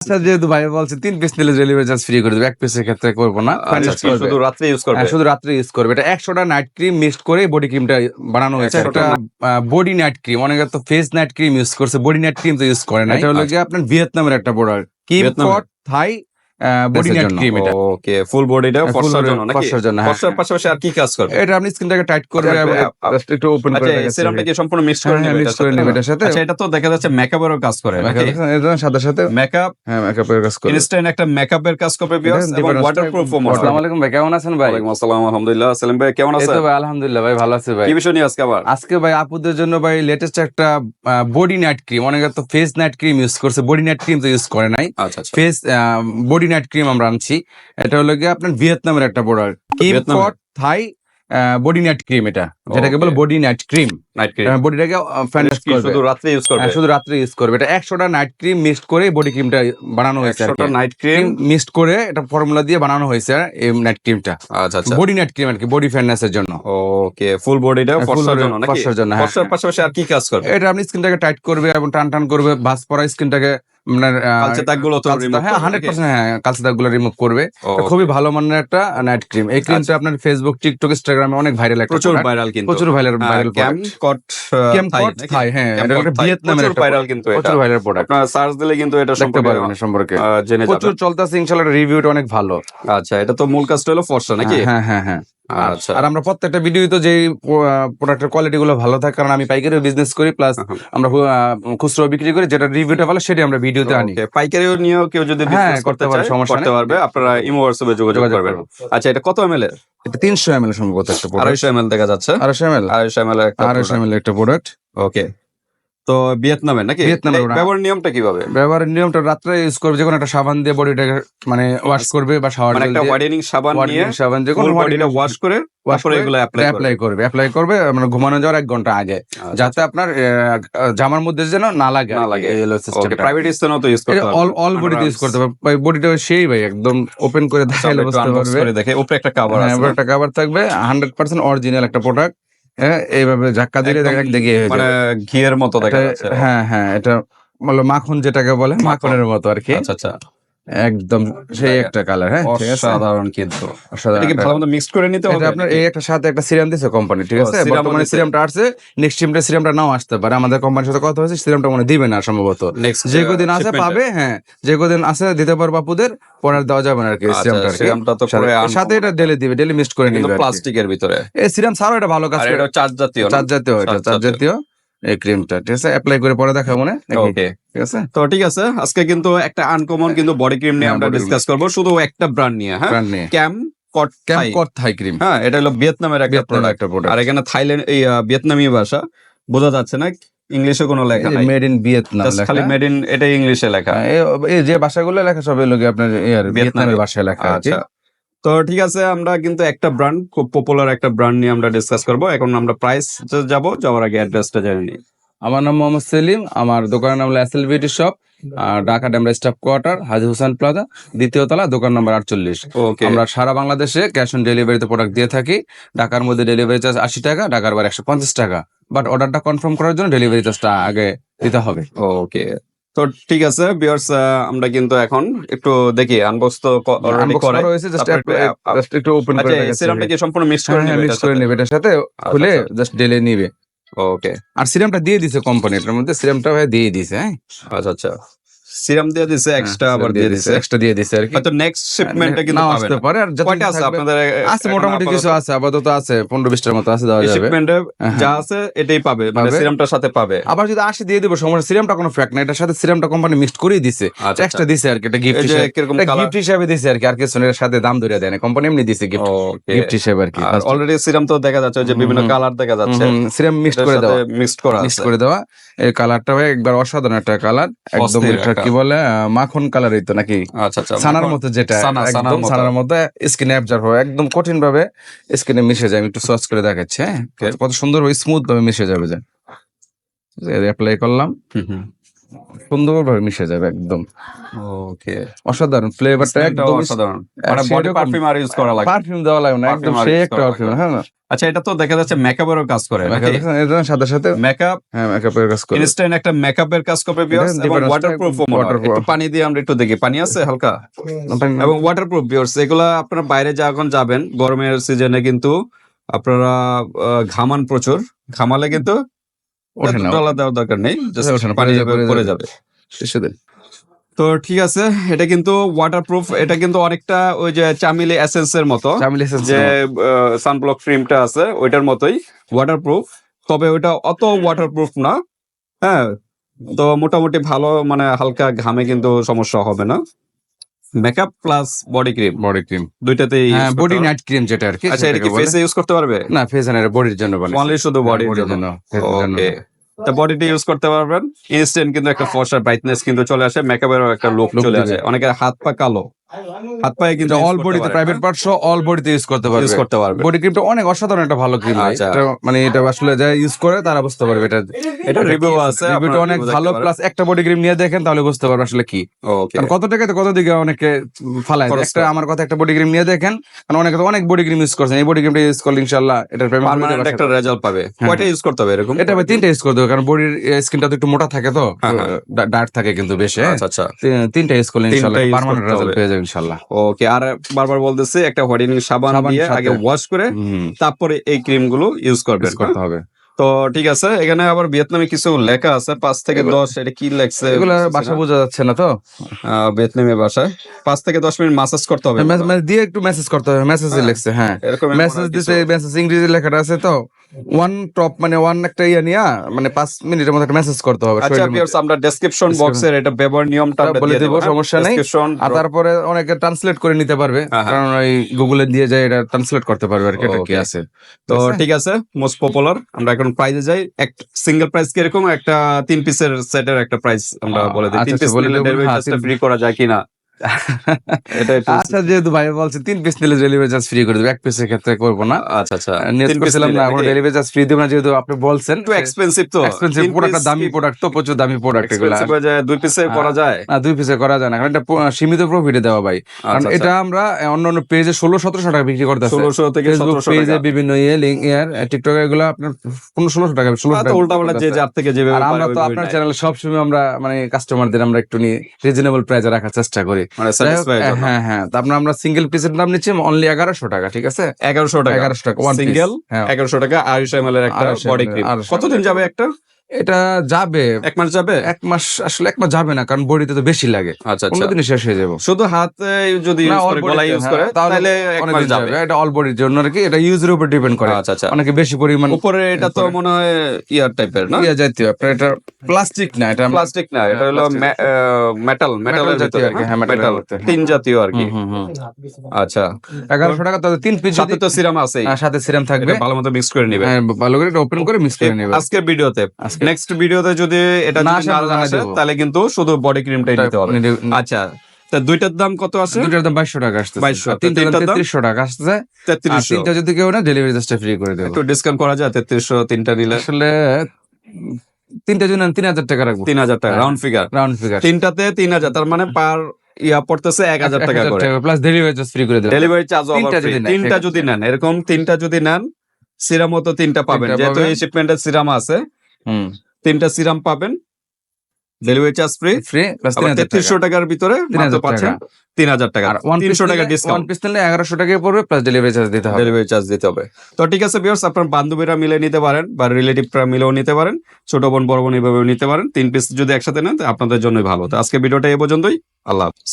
আচ্ছা যেহেতু ভাই বলছে তিন পিস নিলে ডেলিভারি চার্জ ফ্রি করে দেবে এক পিসের ক্ষেত্রে করব না আচ্ছা, করবে। শুধু রাত্রে ইউজ করবে হ্যাঁ, শুধু রাত্রে ইউজ করবে এটা একশোটা নাইট ক্রিম মিক্সড করে বডি ক্রিমটা বানানো হয়েছে 100টা একটা বডি নাইট ক্রিম অনেকে তো ফেস নাইট ক্রিম ইউজ করছে বডি নাইট ক্রিম তো ইউজ করে না এটা হলো আচ্ছা। কি আপনার ভিয়েতনামের একটা product Kim? Thai body Face night cream এটা। ওকে ফুল বডিটা হ্যাঁ, ফর্সার জন্য নাকি? ফর্সার জন্য, ফর্সার। পাশাপাশি আর কি কাজ করবে? এটা আপনি স্কিনটাকে টাইট করবে আচ্ছা, এবং আপ- আপ- just একটু ওপেন করে এই সিরামটা কি সম্পূর্ণ মিক্স করে হ্যাঁ, নেবে করে নেবে এটার সাথে। আচ্ছা এটা তো দেখা যাচ্ছে মেকআপেরও কাজ করে সাথে সাথে। মেকআপ হ্যাঁ মেকআপের কাজ করবে ইনস্ট্যান্ট একটা মেকআপের কাজ করবে ভিউয়ার্স এবং different ওয়াটারপ্রুফ আসসালামু আলাইকুম ভাই কেমন আছেন ভাই? ওয়ালাইকুম আসসালাম আলহামদুলিল্লাহ। সেলিম ভাই কেমন এই আছেন? তো ভাই আলহামদুলিল্লাহ ভাই ভালো আছে ভাই। কি বিষয় নিয়ে আজকে আবার? আজকে ভাই আপুদের জন্য ভাই লেটেস্ট একটা বডি নাইট ক্রিম অনেকে তো ফেস নাইট ক্রিম ইউজ করছে বডি নাইট ক্রিম তো ইউজ করে নাই। আচ্ছা আচ্ছা। ফেস বডি নাইট ক্রিম আমরা আনছি। এটা হলো কি আপনার ভিয়েতনামের একটা প্রোডাক্ট কিম? কট থাই বডি নাইট ক্রিম এটা। যেটাকে বলে body night cream night cream বডিটাকে ফ্যান্ডাস করবে। শুধু রাত্রে ইউজ করবে? হ্যাঁ, শুধু রাত্রে ইউজ করবে। এটা একশোটা নাইট ক্রিম মিক্সড করে বডি ক্রিমটা বানানো হয়েছে একশোটা নাইট ক্রিম মিক্সড করে এটা ফর্মুলা দিয়ে বানানো হয়েছে এই নাইট ক্রিমটা আচ্ছা আচ্ছা। বডি নাইট ক্রিম আর কি বডি ফ্যান্ডাসের জন্য। ওকে ফুল বডিটা ফর্সার জন্য নাকি? ফর্সার জন্য, হ্যাঁ, ফর্সার পাশাপাশি আর কি কাজ করবে? এটা আপনি স্কিনটাকে টাইট করবে এবং টান টান করবে ভাস পরা স্কিনটাকে আপনার কালচে দাগগুলো তো হ্যাঁ হান্ড্রেড? পার্সেন্ট হ্যাঁ কালচে দাগগুলো রিমুভ করবে। খুবই ভালো মানের একটা নাইট ক্রিম এই ক্রিমটা আপনার ফেসবুক টিকটক ইনস্টাগ্রামে অনেক ভাইরাল একটা প্রচুর ভাইরাল কিন্তু। প্রচুর ভাইরাল ভাইরাল ক্যাম কট কেম কট থাই হ্যাঁ এটা একটা ভিয়েতনামের একটা ভাইরাল কিন্তু এটা। প্রচুর ভাইরাল প্রোডাক্ট আপনার সার্চ দিলে কিন্তু এটা সম্পর্কে পারবেন সম্পর্কে। জেনে প্রচুর যাবেন চলতেছে ইনশাআল্লাহ রিভিউটা অনেক ভালো। আচ্ছা এটা তো মূল কাজটা হলো ফর্সা নাকি? হ্যাঁ হ্যাঁ হ্যাঁ আচ্ছা আর আমরা প্রত্যেকটা ভিডিও তো যে প্রোডাক্টের কোয়ালিটি গুলো ভালো থাকে কারণ আমি পাইকারি বিজনেস করি প্লাস আমরা খুচরো বিক্রি করি যেটা রিভিউটা ভালো সেটাই আমরা ভিডিওতে আনি। পাইকারিও নিয়েও কেউ যদি হ্যাঁ, বিজনেস করতে করতে পারে, সমস্যা করতে পারবে আপনারা ইমো হোয়াটসঅ্যাপে যোগাযোগ করবেন। আচ্ছা এটা কত এমএল এর? এটা তিনশো এম এল সম্ভবত একটা প্রোডাক্ট আড়াইশো এমএল দেখা যাচ্ছে। আড়াইশো এম এল আড়াইশো এমএল একটা আড়াইশো এম এল একটা প্রোডাক্ট ওকে তো ভিয়েতনামে নাকি? ভিয়েতনামের ব্যবহার নিয়মটা কীভাবে? ব্যবহারের নিয়মটা রাত্রে ইউজ করবে যে কোনো একটা সাবান দিয়ে বডিটাকে মানে ওয়াশ করবে বা শাওয়ার মানে একটা হোয়াইটেনিং সাবান নিয়ে সাবান যে কোনো বডিটা ওয়াশ করে তারপরে এগুলো অ্যাপ্লাই অ্যাপ্লাই করবে। অ্যাপ্লাই করবে মানে ঘুমানো যাওয়ার এক ঘণ্টা আগে। যাতে আপনার জামার মধ্যে যেন না লাগে আচ্ছা। না লাগে। ওকে সিস্টেমটা প্রাইভেট স্থানেও তো ইউজ করতে অল অল বডিতে ইউজ করতে ভাই বডিটা সেই ভাই একদম ওপেন করে দেখাইলে বুঝতে পারবে। আচ্ছা, করে দেখে। উপরে একটা কভার হ্যাঁ, আছে একটা কাভার থাকবে হান্ড্রেড পার্সেন্ট অরিজিনাল একটা প্রোডাক্ট হ্যাঁ এইভাবে ধাক্কা দিলে দেখা দেখ- হয়ে মানে ঘিয়ের মতো দেখা যাচ্ছে। হ্যাঁ হ্যাঁ এটা বলো মাখন যেটাকে বলে মাখনের মতো আর কি। আচ্ছা আচ্ছা। একদম সেই একটা কালার হ্যাঁ ঠিক আছে? অসাধারণ কিন্তু অসাধারণ এটা কি একটা- ভালো মতো মিক্স করে নিতে হবে আপনার এই একটা সাথে একটা সিরাম দিছে কোম্পানি ঠিক আছে? বর্তমানে সিরামটা আসছে নেক্সট টাইমটা সিরামটা নাও আসতে পারে। আমাদের কোম্পানির সাথে কথা হয়েছে সিরামটা মনে দিবে না সম্ভবত। যে কদিন আছে পাবে হ্যাঁ যে কদিন আছে দিতে পারবে আপুদের পরে দেওয়া যাবে না আর কি আচ্ছা, সিরামটা সিরামটা তো সাথে- সাথে এটা ডেলে দিবে ডেলে মিক্সড করে নিবে প্লাস্টিকের ভিতরে। এই সিরাম ছাড়াও এটা ভালো কাজ করে। এটা চার্জ জাতীয় না? চার জাতীয় এটা চার চার জাতীয়। জাতীয় এই ক্রিমটা ঠিক আছে? অ্যাপ্লাই করে পরে দেখাবো মনে ওকে ঠিক আছে? তো ঠিক আছে আজকে কিন্তু একটা আনকমন কিন্তু বডি ক্রিম নিয়ে হ্যাঁ, আমরা ডিসকাস করব শুধু একটা ব্র্যান্ড নিয়ে হ্যাঁ? ক্যাম থাই। থাই ক্রিম হ্যাঁ এটা হলো ভিয়েতনামের একটা প্রোডাক্ট আর এখানে থাইল্যান্ড এই ভিয়েতনামি ভাষা বোঝা যাচ্ছে না? ইংলিশে কোনো লেখা নাই। মেড ইন ভিয়েতনাম খালি মেড ইন এটা ইংলিশে লেখা। এই যে ভাষাগুলো লেখা সব এগুলো আপনার ভিয়েতনামের ভাষায় লেখা আচ্ছা। তো ঠিক আছে আমরা কিন্তু একটা ব্র্যান্ড খুব পপুলার একটা ব্র্যান্ড নিয়ে আমরা ডিসকাস করব। এখন আমরা প্রাইস যাব যাওয়ার আগে অ্যাড্রেসটা জেনে নিই। আমার নাম মোহাম্মদ সেলিম আমার দোকানের নাম হলো এসএল বিউটি শপ আর Dhaka Demra staff quarter Haji Hussain plaza দ্বিতীয় তলা দোকান নাম্বার আটচল্লিশ। ওকে আমরা সারা বাংলাদেশে ক্যাশ অন ডেলিভারিতে প্রোডাক্ট দিয়ে থাকি। ঢাকার মধ্যে ডেলিভারি চার্জ আশি টাকা ঢাকার বার একশো পঞ্চাশ টাকা। বাট অর্ডারটা কনফার্ম করার জন্য ডেলিভারি চার্জটা আগে দিতে হবে। ওকে তো ঠিক আছে বিয়ার্স আমরা কিন্তু এখন একটু দেখি আনবক্স তো অলরেডি করে করা হয়েছে জাস্ট একটু- ওপেন আচ্ছা করে এই সিরামটা কি সম্পূর্ণ মিক্স করে নিবে হ্যাঁ, নেবে mix করে নেবে এটার সাথে খুলে জাস্ট ডেলে নিবে। ওকে আর সিরামটা দিয়ে দিছে কোম্পানি এটার মধ্যে সিরামটা ভাই দিয়ে দিছে হ্যাঁ। আচ্ছা আচ্ছা। সিরাম দিয়ে দিছে এক্সট্রা আবার দিয়ে দিছে। এক্সট্রা দিয়ে দিছে আর কি। হয়তো নেক্সট শিপমেন্টটা কিন্তু পাবে আসতে পারে আর কয়টা আছে আপনাদের আছে মোটামুটি কিছু আছে আপাতত আছে পনেরো বিশটার মতো আছে দেওয়া যাবে। শিপমেন্টে হ্যাঁ। যা আছে এটাই পাবে মানে। সিরামটার সাথে পাবে। আবার যদি আসে দিয়ে দেবো সমস্যা সিরামটা কোনো ফ্যাক্ট না এটার সাথে সিরামটা কোম্পানি মিক্সড করেই দিছে। আচ্ছা এক্সট্রা দিছে আর কি এটা গিফট হিসেবে। গিফট হিসেবে দিছে আর কি আর কিছু এর সাথে দাম ধরে দেয় না কোম্পানি এমনি দিছে গিফট গিফট হিসেবে আর কি অলরেডি সিরাম তো দেখা যাচ্ছে যে বিভিন্ন। কালার দেখা যাচ্ছে। সিরাম মিক্সড করে দেওয়া। মিক্সড করা মিক্স আছে। করে দেওয়া। এই কালারটা ভাই একবার অসাধারণ একটা কালার একদম। কি বলে মাখন কালার তো নাকি? আচ্ছা আচ্ছা ছানার মতো যেটা একদম। ছানার মতো স্কিনে অ্যাবজর্ব হয় একদম কঠিন ভাবে স্কিনে মিশে যায়। আমি একটু সার্চ করে দেখাচ্ছি হ্যাঁ? কত সুন্দর ভাবে স্মুথ ভাবে মিশে যাবে যে। অ্যাপ্লাই করলাম। হুম। সুন্দরভাবে মিশে যাবে একদম। ওকে অসাধারণ ফ্লেভারটা একদম অসাধারণ। মানে বডি পারফিউম আর ইউজ করা লাগে পারফিউম দেওয়া লাগে না একদম সেই একটা পারফিউম হ্যাঁ না? আচ্ছা এটা তো দেখা যাচ্ছে মেকআপেরও কাজ করে দেখছেন? সাথে সাথে মেকআপ হ্যাঁ মেকআপের কাজ করে। ইনস্ট্যান্ট একটা মেকআপের কাজ করবে ভিউয়ার্স এবং টা ওয়াটারপ্রুফ পানি দিয়ে আমরা একটু দেখি। পানি আছে হালকা? এবং ওয়াটারপ্রুফ ভিউয়ার্স এগুলা আপনারা বাইরে যখন যাবেন গরমের সিজনে কিন্তু আপনারা ঘামান প্রচুর। ঘামালে কিন্তু ডলার দেওয়ার দরকার নেই। just পানি পড়ে যাবে, পড়ে যাবে। শেষে দেন। তো ঠিক আছে এটা কিন্তু ওয়াটারপ্রুফ এটা কিন্তু অনেকটা ওই যে চামিলি এসেন্স এর মতো। যে। সানব্লক ক্রিমটা আছে ওইটার মতোই ওয়াটারপ্রুফ তবে ওইটা অত ওয়াটারপ্রুফ না হ্যাঁ তো মোটামুটি ভালো মানে হালকা ঘামে কিন্তু সমস্যা হবে না। Makeup plus body cream body cream দুইটাতেই হ্যাঁ বডি নাইট ক্রিম যেটা আর কি আচ্ছা এটা কি ফেসে ইউজ করতে পারবে? না ফেস না বডির জন্য বলে। অনলি শুধু বডির জন্য। ওকে তা বডিতে ইউজ করতে পারবেন। ইনস্ট্যান্ট কিন্তু একটা ফর্সা ব্রাইটনেস কিন্তু চলে আসে। মেকআপেরও একটা লুক চলে আসে। অনেকের হাত পা কালো। হাত পায়ে কিন্তু অল বডিতে প্রাইভেট পার্ট সহ অল বডিতে ইউজ করতে পারবে। ইউজ করতে পারবে। বডি ক্রিমটা অনেক অসাধারণ একটা ভালো ক্রিম আচ্ছা। মানে এটা আসলে যারা ইউজ করে তারা বুঝতে পারবে। এটা এটা রিভিউ আছে রিভিউটা অনেক ভালো প্লাস একটা বডি ক্রিম নিয়ে দেখেন তাহলে বুঝতে পারবে আসলে কি। ওকে কত টাকাতে কত দিকে অনেকে ফালায়। একটা আমার কথা একটা বডি ক্রিম নিয়ে দেখেন কারণ অনেকে তো অনেক বডি ক্রিম ইউজ করছেন। এই বডি ক্রিমটা ইউজ করলে ইনশাআল্লাহ পার্মানেন্ট একটা রেজাল্ট পাবে। হ্যাঁ। কয়টা ইউজ করতে হবে এরকম? এটা ভাই তিনটা ইউজ করতে হবে কারণ বডির স্কিনটা তো একটু মোটা থাকে তো। হ্যাঁ, হ্যাঁ। ডার্ক থাকে কিন্তু বেশি হ্যাঁ? আচ্ছা আচ্ছা। তিনটা ইউজ করলে ইনশাআল্লাহ পার্মানেন্ট রেজাল্ট পেয়ে যাবে ইনশাআল্লাহ ওকে আর বারবার বলতেছি একটা হোয়াইটেনিং সাবান দিয়ে আগে ওয়াশ করে তারপরে এই ক্রিমগুলো ইউজ করবেন করতে হবে। তো ঠিক আছে এখানে আবার ভিয়েতনামে কিছু লেখা আছে পাঁচ থেকে দশ এটা কি লেখছে এগুলা না। বোঝা যাচ্ছে না তো? ভিয়েতনামি ভাষায় পাঁচ থেকে দশ মিনিট মাসাজ করতে হবে। মে- মে- দিয়ে একটু মেসেজ করতে হবে। মেসেজে হ্যাঁ। লিখছে হ্যাঁ। এরকম মেসেজ দিতে মেসেজ ইংরেজি লেখাটা আছে তো? ওয়ান টপ মানে ওয়ান একটা ইয়া নিয়া মানে পাঁচ মিনিটের মধ্যে একটা মেসেজ করতে হবে আচ্ছা ভিউয়ার্স আমরা ডেসক্রিপশন বক্সের এটা ব্যবহার নিয়মটা আমরা বলে দেবো, হ্যাঁ? সমস্যা নেই। আর তারপরে অনেকে ট্রান্সলেট করে নিতে পারবে হ্যাঁ, হ্যাঁ। কারণ ওই গুগলে দিয়ে যায় এটা ট্রান্সলেট করতে পারবে আর কি এটা কি আছে। তো ঠিক আছে? মোস্ট পপুলার আমরা এখন প্রাইজে যাই। এক সিঙ্গেল প্রাইস কীরকম? একটা তিন পিসের সেটের একটা প্রাইস আমরা বলে দিই। তিন আচ্ছা, পিস আচ্ছা, নিলে ডেলিভারি চার্জটা ফ্রি করা যায় কিনা? আচ্ছা যেহেতু ভাই বলছে তিন পিস নিলে ডেলিভারি চার্জ ফ্রি করে দেবে এক পিসের ক্ষেত্রে করব না। আচ্ছা আচ্ছা। করছিলাম না ডেলিভারি চার্জ ফ্রি দেবো না যেহেতু আপনি বলছেন। একটু এক্সপেন্সিভ তো। এক্সপেন্সিভ প্রোডাক্টটা দামি প্রোডাক্ট তো প্রচুর দামি প্রোডাক্ট এগুলো। হয়ে দুই পিসে হ্যাঁ। করা যায়। না দুই পিসে করা যায় না কারণ এটা সীমিত প্রফিটে দেওয়া ভাই। কারণ আচ্ছা, এটা আমরা অন্য অন্য পেজে ষোলো সতেরোশো টাকা বিক্রি করতেছি। ষোলোশো থেকে সতেরোশো পেজে বিভিন্ন ইয়ে লিঙ্ক ইয়ার টিকটক এগুলো আপনার পনেরো ষোলোশো টাকা ষোলো আহ, তো উল্টা পাল্টা যে যার থেকে আমরা তো আপনার। চ্যানেলে সবসময় আমরা মানে কাস্টমারদের আমরা একটু নিয়ে রিজনেবল প্রাইসে রাখার চেষ্টা করি। মানে হ্যাঁ হ্যাঁ তারপর আমরা সিঙ্গেল পিসের দাম নিচ্ছি অনলি এগারোশো টাকা ঠিক আছে? এগারোশো টাকা। এগারোশো টাকা। সিঙ্গেল হ্যাঁ। এগারোশো টাকা আড়াইশো এম এর একটা বডি ক্রিম কতদিন যাবে একটা? এটা যাবে। এক মাস যাবে? এক মাস আসলে এক মাস যাবে না কারণ বডিতে তো বেশি লাগে। আচ্ছা আচ্ছা। দিনে শেষ হয়ে যাবে। শুধু হাতে যদি ইউজ করে গলা ইউজ হ্যাঁ, করে তাহলে এক অনেক মাস দিন যাবে। এটা অল বডির জন্য আর কি এটা ইউজের উপর ডিপেন্ড করে। আচ্ছা আচ্ছা। অনেকে বেশি পরিমাণ উপরে এটা তো মনে হয় ইয়ার টাইপের না? ইয়ে জাতীয় আপনার এটা প্লাস্টিক না এটা প্লাস্টিক না এটা হলো। মেটাল মেটালের জাতীয় আর কি, হ্যাঁ, মেটাল হ্যাঁ। তিন জাতীয় আর কি। আচ্ছা। এগারোশো টাকা তাহলে তিন পিস সাথে তো সিরাম আছে সাথে সিরাম থাকবে। ভালো মতো মিক্স করে নিবে। হ্যাঁ, ভালো করে এটা ওপেন করে মিক্স করে নেবে। আজকের ভিডিওতে। নেক্সট ভিডিওতে যদি এটা না আসে। তাহলে কিন্তু শুধু বডি ক্রিমটাই নিতে হবে। আচ্ছা তা দুইটার দাম কত আছে দুটার দাম বাইশশো টাকা আসছে 2200 তিনটার দাম? তেত্রিশশো টাকা আসছে তেত্রিশশো। তিনটা যদি কেউ না ডেলিভারি চার্জটা ফ্রি করে দেবো। একটু ডিসকাউন্ট করা যায় তেত্রিশশো তিনটা নিলে। আসলে তিনটা নেন তিন হাজার টাকা রাখব। তিন হাজার টাকা। রাউন্ড ফিগার রাউন্ড ফিগার তিনটাতে তিন হাজার তার মানে পার ইয়া পড়তেছে এক হাজার টাকা করে। প্লাস ডেলিভারি চার্জ ফ্রি করে দেবো। ডেলিভারি চার্জ তিনটা যদি নেন, তিনটা যদি নেন এরকম তিনটা যদি নেন সিরাম তো তিনটা পাবেন। যেহেতু। এই শিপমেন্টের সিরাম আছে তিনটা সিরাম পাবেন ডেলিভারি চার্জ ফ্রি ফ্রি তেত্রিশশো টাকার ভিতরে তিন হাজার পাচ্ছেন তিন হাজার টাকা। তিনশো টাকা ডিসকাউন্ট পিস নিলে এগারোশো টাকা পড়বে প্লাস ডেলিভারি চার্জ দিতে হবে। ডেলিভারি চার্জ দিতে হবে। তো ঠিক আছে বিয়ার্স আপনার বান্ধবীরা মিলে নিতে পারেন বা রিলেটিভরা মিলেও নিতে পারেন ছোট বোন বড় বোন এভাবেও নিতে পারেন। তিন পিস যদি একসাথে নেন আপনাদের জন্যই ভালো। তো আজকে ভিডিওটা এ পর্যন্তই। আল্লাহ হাফিজ।